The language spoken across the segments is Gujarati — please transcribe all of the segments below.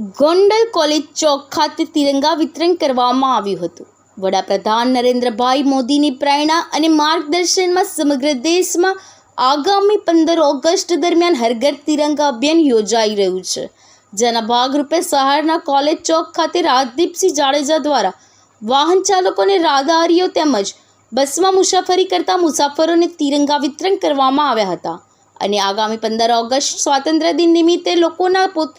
ગોંડલ કોલેજ ચોક ખાતે તિરંગા વિતરણ કરવામાં આવ્યું હતું. વડાપ્રધાન નરેન્દ્રભાઈ મોદીની પ્રેરણા અને માર્ગદર્શનમાં સમગ્ર દેશમાં આગામી પંદર ઓગસ્ટ દરમિયાન હરઘર તિરંગા અભિયાન યોજાઈ રહ્યું છે. જેના ભાગરૂપે શહેરના કોલેજ ચોક ખાતે રાજદીપસિંહ જાડેજા દ્વારા વાહન ચાલકોને રાહદારીઓ તેમજ બસમાં મુસાફરી કરતા મુસાફરોને તિરંગા વિતરણ કરવામાં આવ્યા હતા. અને આગામી પંદર ઓગસ્ટ સ્વાતંત્ર્ય દિન નિમિત્તે લોકોના પોત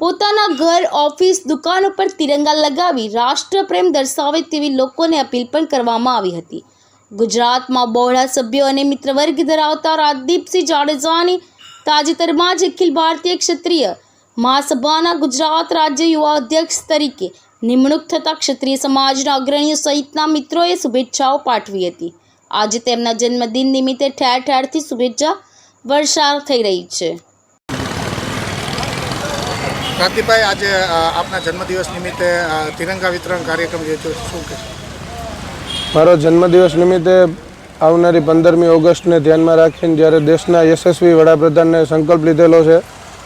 પોતાના ઘર, ઓફિસ, દુકાનો પર તિરંગા લગાવી રાષ્ટ્રપ્રેમ દર્શાવે તેવી લોકોને અપીલ પણ કરવામાં આવી હતી. ગુજરાતમાં બહોળા સભ્યો અને મિત્રવર્ગ ધરાવતા રાજદીપસિંહ જાડેજાની તાજેતરમાં જ અખિલ ભારતીય ક્ષત્રિય મહાસભાના ગુજરાત રાજ્ય યુવા અધ્યક્ષ તરીકે નિમણૂક થતાં ક્ષત્રિય સમાજના અગ્રણીઓ સહિતના મિત્રોએ શુભેચ્છાઓ પાઠવી હતી. આજે તેમના જન્મદિન નિમિત્તે ઠેર ઠેરથી શુભેચ્છા વર્ષા થઈ રહી છે. ક્રાંતિભાઈ આજે આપના જન્મદિવસ નિમિત્તે તિરંગા વિતરણ કાર્યક્રમ યોજ્યો શું કે મારો જન્મદિવસ નિમિત્તે આવનારી પંદરમી ઓગસ્ટને ધ્યાનમાં રાખીને જ્યારે દેશના યશસ્વી વડાપ્રધાનને સંકલ્પ લીધેલો છે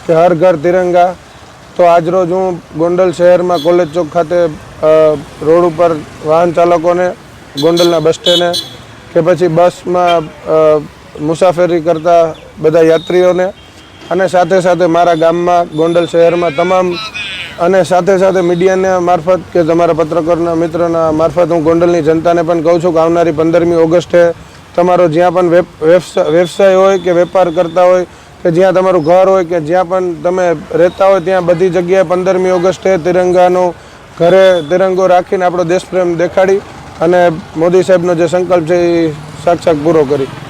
કે હર ઘર તિરંગા, તો આજરોજ હું ગોંડલ શહેરમાં કોલેજ ચોક ખાતે રોડ ઉપર વાહન ચાલકોને ગોંડલના બસ સ્ટેન્ડે કે પછી બસમાં મુસાફરી કરતા બધા યાત્રીઓને અને સાથે સાથે મારા ગામમાં, ગોંડલ શહેરમાં તમામ અને સાથે સાથે મીડિયાના મારફત કે તમારા પત્રકારના મિત્રના મારફત હું ગોંડલની જનતાને પણ કહું છું કે આવનારી પંદરમી ઓગસ્ટે તમારો જ્યાં પણ વ્યવસાય હોય કે વેપાર કરતા હોય કે જ્યાં તમારું ઘર હોય કે જ્યાં પણ તમે રહેતા હોય, ત્યાં બધી જગ્યાએ પંદરમી ઓગસ્ટે તિરંગાનો ઘરે તિરંગો રાખીને આપણો દેશપ્રેમ દેખાડી અને મોદી સાહેબનો જે સંકલ્પ છે એ સાક્ષાત પૂરો કરી.